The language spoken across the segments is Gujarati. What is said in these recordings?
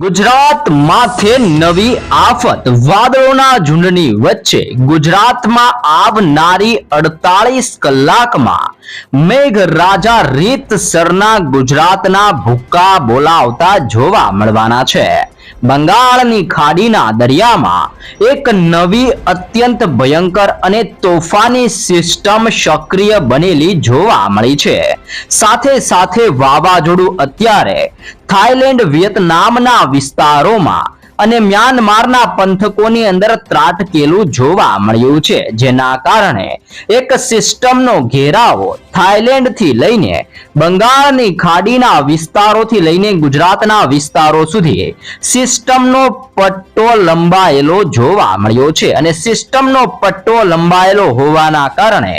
ગુજરાત માથે નવી આફત. વાદળોના ઝુંડની વચ્ચે ગુજરાતમાં આવનારી અડતાલીસ કલાકમાં મેઘરાજા રીતસરના ગુજરાતના ભૂક્કા બોલાવતા જોવા મળવાના છે. બંગાળની ખાડીના દરિયામાં એક નવી અત્યંત ભયંકર અને તોફાની સિસ્ટમ સક્રિય બનેલી જોવા મળી છે. સાથે સાથે વાવાઝોડું અત્યારે થાઈલેન્ડ વિયેતનામના વિસ્તારોમાં અને મ્યાનમારના પંથકોની અંદર ત્રાટકેલું જોવા મળ્યું છે, જેના કારણે એક સિસ્ટમનો ઘેરાવો થાઈલેન્ડથી લઈને બંગાળની ખાડીના વિસ્તારોથી લઈને ગુજરાતના વિસ્તારો સુધી સિસ્ટમનો પટ્ટો લંબાયેલો જોવા મળ્યો છે અને સિસ્ટમનો પટ્ટો લંબાયેલો હોવાના કારણે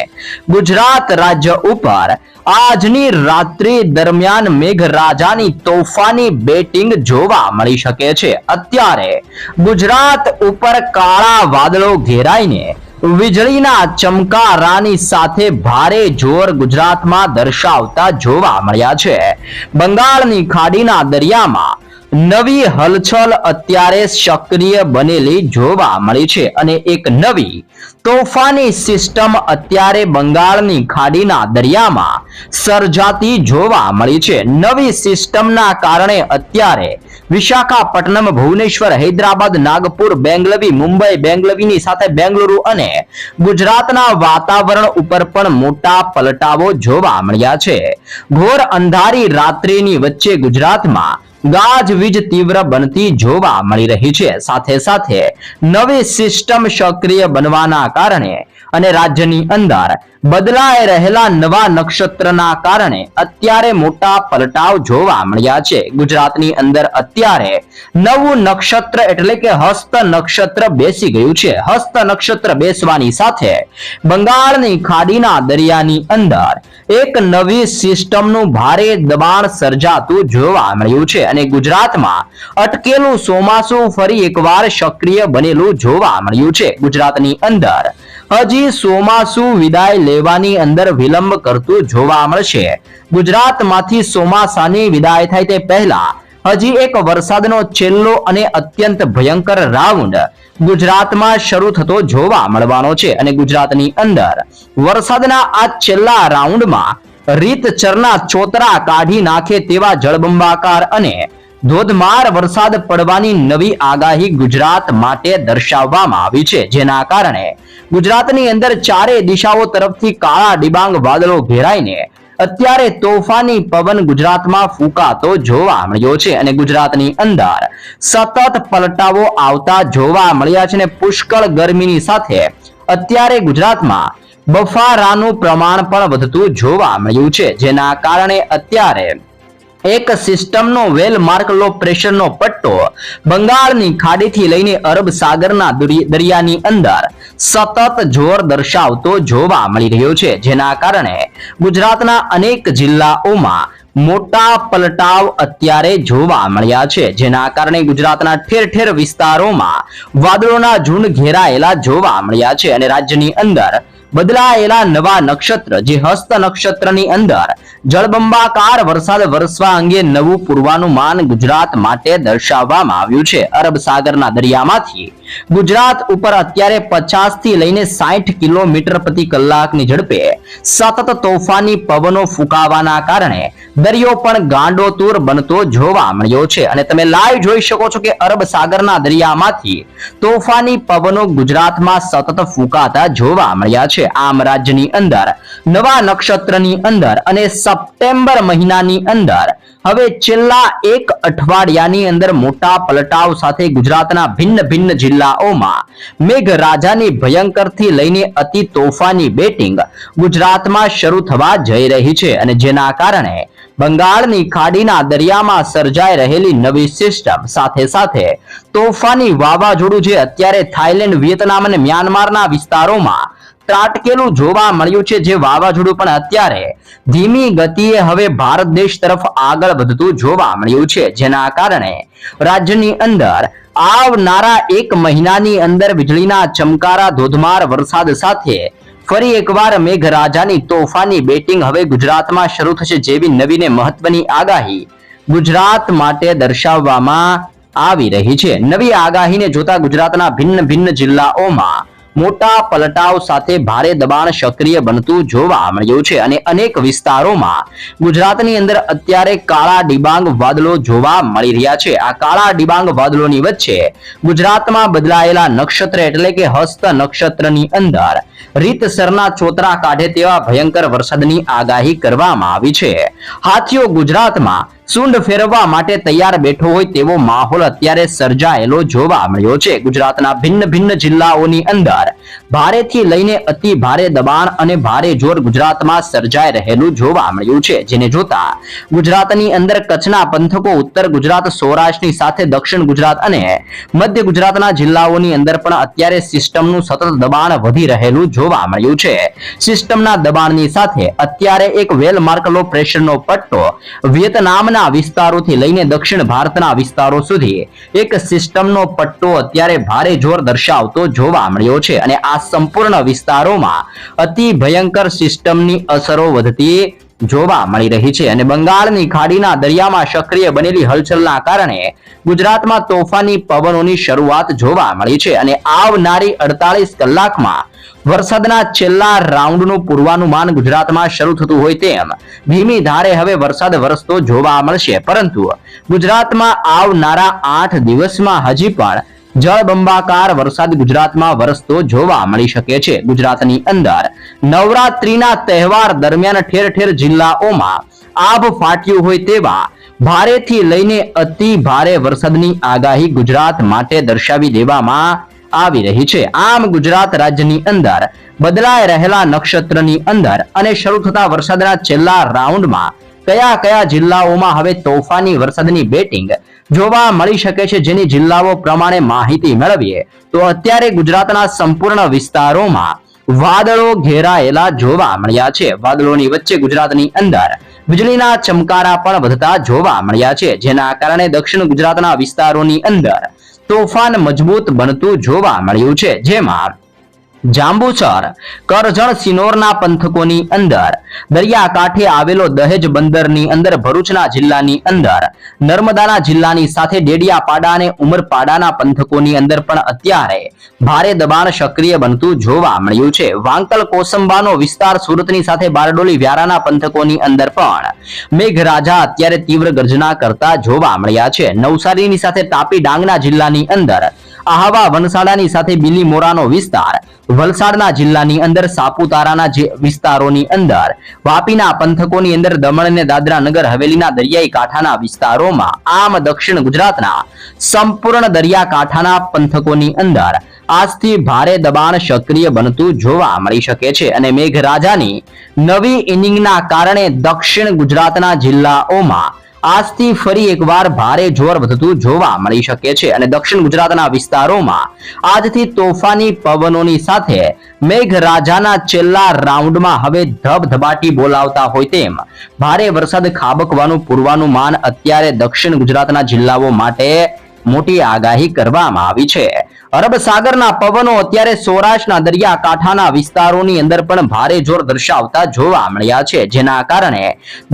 ગુજરાત રાજ્ય ઉપર આજની રાત્રિ દરમિયાન મેઘરાજાની તોફાની બેટિંગ જોવા મળી શકે છે. અત્યારે ગુજરાત ઉપર કાળા વાદળો ઘેરાઈને વીજળીના ચમકારાની સાથે ભારે જોર ગુજરાતમાં દર્શાવતા જોવા મળ્યા છે. બંગાળની ખાડીના દરિયામાં નવી હલચલ અત્યારે સક્રિય બનેલી જોવા મળી છે અને એક નવી તોફાની સિસ્ટમ અત્યારે બંગાળની ખાડીના દરિયામાં સર્જાતી જોવા મળી છે. નવી સિસ્ટમના કારણે અત્યારે વિશાખાપટ્ટનમ, ભુવનેશ્વર, હૈદરાબાદ, નાગપુર, બેંગલવી, મુંબઈ, બેંગલવીની સાથે બેંગલુરુ અને ગુજરાતના વાતાવરણ ઉપર પણ મોટા પલટાવો જોવા મળ્યા છે. ઘોર અંધારી રાત્રિની વચ્ચે ગુજરાતમાં ગાજવીજ તીવ્ર બનતી જોવા મળી રહી છે. સાથે સાથે નવી સિસ્ટમ સક્રિય બનવાના કારણે અને રાજ્યની અંદર બદલાઈ રહેલા નવા નક્ષત્રના કારણે અત્યારે મોટા પલટાવ જોવા મળ્યા છે. ગુજરાતની અંદર અત્યારે નવું નક્ષત્ર એટલે કે હસ્ત નક્ષત્ર બેસી ગયું છે. હસ્ત નક્ષત્ર બેસવાની સાથે બંગાળની ખાડીના દરિયાની અંદર એક નવી સિસ્ટમનું ભારે દબાણ સર્જાતું જોવા મળ્યું છે અને ગુજરાતમાં અટકેલું ચોમાસું ફરી એકવાર સક્રિય બનેલું જોવા મળ્યું છે. ગુજરાતની અંદર હજી ચોમાસુ વિદાય લેવાની અંદર વિલંબ કરતું જોવા મળશે. ગુજરાતમાંથી ચોમાસાની વિદાય થાય તે પહેલા હજી એક વરસાદનો છેલ્લો અને અત્યંત ભયંકર રાઉન્ડ ગુજરાતમાં શરૂ થતો જોવા મળવાનો છે અને ગુજરાતની અંદર વરસાદના આ છેલ્લા રાઉન્ડમાં રીતચરના ચોતરા કાઢી નાખે તેવા જળબંબાકાર અને ધોધમાર વરસાદ પડવાની નવી આગાહી ગુજરાત માટે દર્શાવવામાં આવી છે, જેના કારણે ગુજરાતની અંદર ચારે દિશાઓ તરફથી કાળા ડિબાંગ વાદળો ઘેરાઈને અત્યારે તોફાની પવન ગુજરાતમાં ફૂંકાતો જોવા મળ્યો છે અને ગુજરાતની અંદર સતત પલટાવો આવતા જોવા મળ્યા છે અને પુષ્કળ ગરમીની સાથે અત્યારે ગુજરાતમાં બફારાનું પ્રમાણ પણ વધતું જોવા મળ્યું છે, જેના કારણે અત્યારે એક સિસ્ટમનો વેલ માર્ક પ્રેશરનો પટ્ટો બંગાળની ખાડીથી લઈને અરબ સાગરના દુરી- દરિયાની અંદર સતત જોર દર્શાવતો જોવા મળી રહ્યો છે. જેના કારણે ગુજરાતના અનેક જિલ્લાઓમાં મોટા પલટાવ અત્યારે જોવા મળ્યા છે. જેના કારણે ગુજરાતના ઠેર ઠેર વિસ્તારોમાં વાદળોના ઝુંડ ઘેરાયેલા જોવા મળ્યા છે અને રાજ્યની અંદર બદલાયેલા નવા નક્ષત્ર, જે હસ્ત નક્ષત્રની અંદર જળબંબાકાર વરસાદ વરસવા અંગે નવું પૂર્વાનુમાન ગુજરાત માટે દર્શાવવામાં આવ્યું છે. અરબ સાગરના દરિયામાંથી ગુજરાત ઉપર અત્યારે પચાસથી લઈને સાઠ કિલોમીટર પ્રતિ કલાકની ઝડપે સતત તોફાની પવનો ફૂંકાવાના કારણે દરિયો પણ ગાંડોતુર બનતો જોવા મળ્યો છે. અને તમે લાઈવ જોઈ શકો છો કે અરબ સાગરના દરિયામાંથી તોફાની પવનો ગુજરાતમાં સતત ફૂંકાતા જોવા મળ્યા છે. આમ રાજ્યની અંદર, નવા નક્ષત્રની અંદર અને સપ્ટેમ્બર મહિનાની અંદર. હવે છેલ્લા એક અઠવાડિયાની અંદર મોટા પલટાવ સાથે ગુજરાતના ભિન્ન ભિન્ન જિલ્લાઓમાં મેઘરાજાની ભયંકરથી લઈને અતિ તોફાની બેટિંગ ગુજરાતમાં શરૂ થવા જઈ રહી છે અને જેના કારણે બંગાળની ખાડીના દરિયામાં સર્જાઈ રહેલી નવી સિસ્ટમ સાથે સાથે તોફાની વાવાઝોડું જે અત્યારે થાઈલેન્ડ વિયેતનામ અને મ્યાનમારના વિસ્તારોમાં ત્રાટકેલું જોવા મળ્યું છે જે વાવાઝોડું પણ અત્યારે ધીમી ગતિએ હવે ભારત દેશ તરફ આગળ વધતું જોવા મળ્યું છે. જેના કારણે રાજ્યની અંદર આવનારા એક મહિનાની અંદર વીજળીના ચમકારા ધોધમાર વરસાદ સાથે ફરી એકવાર મેઘરાજાની તોફાની બેટિંગ હવે ગુજરાતમાં શરૂ થશે જેવી નવીને મહત્વની આગાહી ગુજરાત માટે દર્શાવવામાં આવી રહી છે. નવી આગાહીને જોતા ગુજરાતના ભિન્ન ભિન્ન જિલ્લાઓમાં મોટા પલટાવ સાથે ભારે દબાણ સક્રિય બનતું જોવા મળ્યું છે અને અનેક વિસ્તારોમાં ગુજરાતની અંદર અત્યારે કાળા ડિબાંગ વાદળો જોવા મળી રહ્યા છે. આ કાળા ડિબાંગ વાદળોની વચ્ચે ગુજરાતમાં બદલાયેલા નક્ષત્ર એટલે કે હસ્ત નક્ષત્રની અંદર રીતસરના ચોતરા કાઢે તેવા ભયંકર વરસાદની આગાહી કરવામાં આવી છે. હાથીઓ ગુજરાતમાં સુંડ ફેરવવા માટે તૈયાર બેઠો હોય તેવો માહોલ અત્યારે સર્જાયેલો જોવા મળ્યો છે. ગુજરાતના ભિન્ન ભિન્ન જિલ્લાઓની અંદર ભારેથી લઈને અતિ ભારે દબાણ અને ભારે જોર ગુજરાતમાં સર્જાઈ રહેલું જોવા મળ્યું છે. જેને જોતા ગુજરાતની અંદર કચ્છના પંથકો, ઉત્તર ગુજરાત, સૌરાષ્ટ્રની સાથે દક્ષિણ ગુજરાત અને મધ્ય ગુજરાતના જિલ્લાઓની અંદર પણ અત્યારે સિસ્ટમનું સતત દબાણ વધી રહેલું જોવા મળ્યું છે. સિસ્ટમના દબાણની સાથે અત્યારે એક વેલ પ્રેશરનો પટ્ટો વિયેતનામના વિસ્તારોથી લઈને દક્ષિણ ભારતના વિસ્તારો સુધી એક સિસ્ટમનો પટ્ટો અત્યારે ભારે જોર દર્શાવતો જોવા મળ્યો છે અને આ સંપૂર્ણ વિસ્તારોમાં અતિ ભયંકર સિસ્ટમની અસરો વધતી જોવા મળી રહી છે અને બંગાળની ખાડીના દરિયામાં સક્રિય બનેલી હલચલના કારણે ગુજરાતમાં તોફાની પવનોની શરૂઆત જોવા મળી છે અને આવનારી અડતાલીસ કલાકમાં વરસાદના છેલ્લા રાઉન્ડનું પૂર્વાનુમાન ગુજરાતમાં શરૂ થતું હોય તેમ ધીમી ધારે હવે વરસાદ વરસતો જોવા મળશે. પરંતુ ગુજરાતમાં આવનારા આઠ દિવસમાં હજી પણ જળબંબાકાર વરસાદ ગુજરાતમાં વરસતો જોવા મળી શકે છે. ગુજરાતની અંદર નવરાત્રીના તહેવાર દરમિયાન ઠેર ઠેર જિલ્લાઓમાં આભ ફાટ્યું હોય તેવા ભારેથી લઈને અતિ ભારે વરસાદની આગાહી ગુજરાત માટે દર્શાવી દેવામાં આવી રહી છે. આમ ગુજરાત રાજ્યની અંદર બદલાઈ રહેલા નક્ષત્રની અંદર અને શરૂ થતા વરસાદના છેલ્લા રાઉન્ડમાં કયા કયા જિલ્લાઓમાં હવે તોફાની વરસાદની બેટિંગ જોવા મળી શકે છે જેની જિલ્લાઓ પ્રમાણે માહિતી મેળવીએ? તો અત્યારે ગુજરાતના સંપૂર્ણ વિસ્તારોમાં વાદળો ઘેરાયેલા જોવા મળ્યા છે. વાદળોની વચ્ચે ગુજરાતની અંદર વીજળીના ચમકારા પણ વધતા જોવા મળ્યા છે. જેના કારણે દક્ષિણ ગુજરાતના વિસ્તારોની અંદર તોફાન મજબૂત બનતું જોવા મળ્યું છે. જેમાં જાંબુસર, કરજણ સિનોરના પંથકોની અંદર, દરિયાકાંઠે આવેલો દહેજ બંદરની અંદર, ભરૂચના જિલ્લાની અંદર, નર્મદાના જિલ્લાની સાથે ડેડિયાપાડા અને ઉમરપાડાના પંથકોની અંદર પણ અત્યારે ભારે દબાણ સક્રિય બનતું જોવા મળ્યું છે. વાંકલ કોસંબાનો વિસ્તાર સુરતની સાથે બારડોલી વ્યારાના પંથકોની અંદર પણ મેઘરાજા અત્યારે તીવ્ર ગર્જના કરતા જોવા મળ્યા છે. નવસારીની સાથે તાપી ડાંગના જિલ્લાની અંદર, આહવા વનસાડાની સાથે બિલીમોરાનો વિસ્તાર વલસાડના જિલ્લાની અંદર સાપુતારાના જે વિસ્તારોની અંદર, વાપીના પંથકોની અંદર દમણ અને દાદરા નગર, હવેલીના દરિયાઈ કાંઠાના વિસ્તારોમાં, આમ દક્ષિણ ગુજરાતના સંપૂર્ણ દરિયાકાંઠાના પંથકોની અંદર આજથી ભારે દબાણ સક્રિય બનતું જોવા મળી શકે છે અને મેઘરાજાની નવી ઇનિંગના કારણે દક્ષિણ ગુજરાતના જિલ્લાઓમાં આજથી ફરી એકવાર ભારે જોર વધતું જોવા મળી શકે છે અને દક્ષિણ ગુજરાતના વિસ્તારોમાં આજથી તોફાની પવનોની સાથે મેઘરાજાના છેલ્લા રાઉન્ડમાં હવે ધબધબાટી બોલાવતા હોય તેમ ભારે વરસાદ ખાબકવાનું પૂર્વાનુમાન અત્યારે દક્ષિણ ગુજરાતના જિલ્લાઓ માટે મોટી આગાહી કરવામાં આવી છે. અરબ સાગરના પવનો અત્યારે સૌરાષ્ટ્રના દરિયાકાંઠાના વિસ્તારોની અંદર પણ ભારે જોર દર્શાવતા જોવા મળ્યા છે, જેના કારણે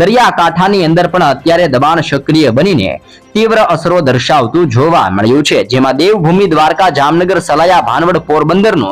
દરિયાકાંઠાની અંદર પણ અત્યારે દબાણ સક્રિય બનીને તીવ્ર અસરો દર્શાવતું જોવા મળ્યું છે, જેમાં દેવભૂમિ દ્વારકા, જામનગર, સલાયા, ભાનવડ પોરબંદરનો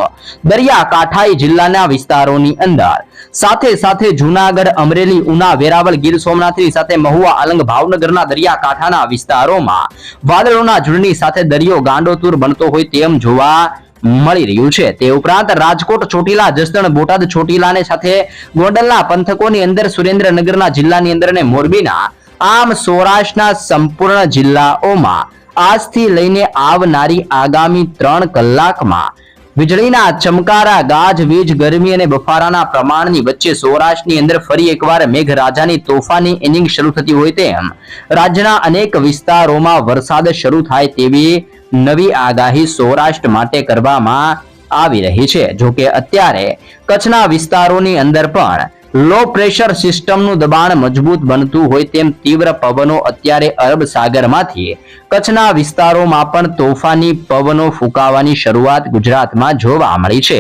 દરિયાકાંઠાઈ જિલ્લાના વિસ્તારોની અંદર સાથે સાથે જુનાગઢ, અમરેલી, ઉના, વેરાવળ, ગીર સોમનાથની સાથે મહુવા અલંગ ભાવનગરના દરિયાકાંઠાના વિસ્તારોમાં વાદળોના ઝુંડની સાથે દરિયો ગાંડોતુર બનતો હોય તેમ જોવા મળી રહ્યું છે. તે ઉપરાંત રાજકોટ, ચોટીલા, જસદણ, બોટાદ, ચોટીલાને સાથે ગોંડલના પંથકોની અંદર સુરેન્દ્રનગરના જિલ્લાની અંદર અને મોરબીના આમ સૌરાષ્ટ્રના સંપૂર્ણ જિલ્લાઓમાં આજથી લઈને આવનારી આગામી ત્રણ કલાકમાં વીજળીના ચમકારા ગાજવીજ ગરમી અને બફારાના પ્રમાણની વચ્ચે સૌરાષ્ટ્રની અંદર ફરી એકવાર મેઘરાજાની તોફાની ઇનિંગ શરૂ થતી હોય તેમ રાજ્યના અનેક વિસ્તારોમાં વરસાદ શરૂ થાય તેવી નવી આગાહી સૌરાષ્ટ્ર માટે કરવામાં આવી રહી છે. જો કે અત્યારે કચ્છના વિસ્તારોની અંદર પણ લો પ્રેશર સિસ્ટમનું દબાણ મજબૂત બનતું હોય તેમ તીવ્ર પવનો અત્યારે અરબ સાગરમાંથી કચ્છના વિસ્તારોમાં પણ તોફાની પવનો ફૂંકાવાની શરૂઆત ગુજરાતમાં જોવા મળી છે.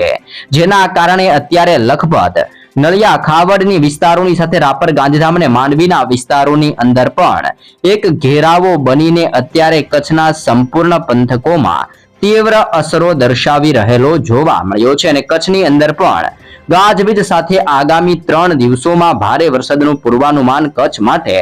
જેના કારણે અત્યારે લખપત, નળિયા, ખાવડની વિસ્તારોની સાથે રાપર, ગાંધીધામ અને માંડવીના વિસ્તારોની અંદર પણ એક ઘેરાવો બનીને અત્યારે કચ્છના સંપૂર્ણ પંથકોમાં તીવ્ર અસરો દર્શાવી રહેલો જોવા મળ્યો છે અને કચ્છની અંદર પણ ગાજવીજ સાથે આગામી ત્રણ દિવસોમાં ભારે વરસાદનું પૂર્વાનુમાન કચ્છ માટે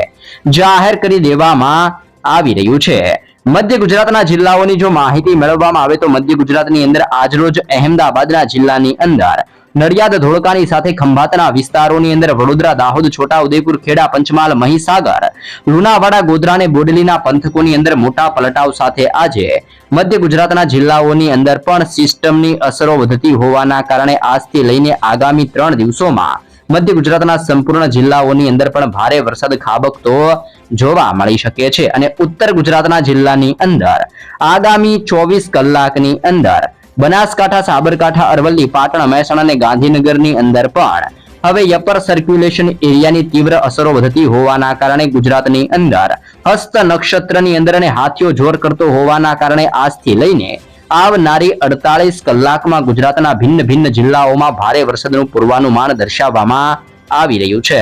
જાહેર કરી દેવામાં આવી રહ્યું છે. મધ્ય ગુજરાતના જિલ્લાઓની જો માહિતી મેળવવામાં આવે તો મધ્ય ગુજરાતની અંદર આજરોજ અહેમદાબાદના જિલ્લાની અંદર નડિયાદ ધોળકાની સાથે ખંભાતના વિસ્તારોની અંદર વડોદરા, દાહોદ છોટા ખેડા, પંચમહાલ, મહીસાગર, લુણાવાડા, ગોધરા અને બોડલીના પંથકોની અંદર મોટા પલટાવ સાથે આજે મધ્ય ગુજરાતના જિલ્લાઓની અંદર પણ સિસ્ટમની અસરો વધતી હોવાના કારણે આજથી લઈને આગામી ત્રણ દિવસોમાં મધ્ય ગુજરાતના સંપૂર્ણ જિલ્લાઓની અંદર પણ ભારે વરસાદ ખાબકતો જોવા મળી શકે છે. અને ઉત્તર ગુજરાતના જિલ્લાની અંદર આગામી ચોવીસ કલાકની અંદર બનાસકાંઠા, સાબરકાંઠા, અરવલ્લી, પાટણ, મહેસાણા અને ગાંધીનગરની અંદર પણ હવે યપર સર્ક્યુલેશન એરિયાની તીવ્ર અસરો વધતી હોવાના કારણે ગુજરાતની અંદર હસ્ત નક્ષત્રની અંદર અને હાથીઓ જોર કરતો હોવાના કારણે આજથી લઈને આવનારી અડતાલીસ કલાકમાં ગુજરાતના ભિન્ન ભિન્ન જિલ્લાઓમાં ભારે વરસાદનું પૂર્વાનુમાન દર્શાવવામાં આવી રહ્યું છે.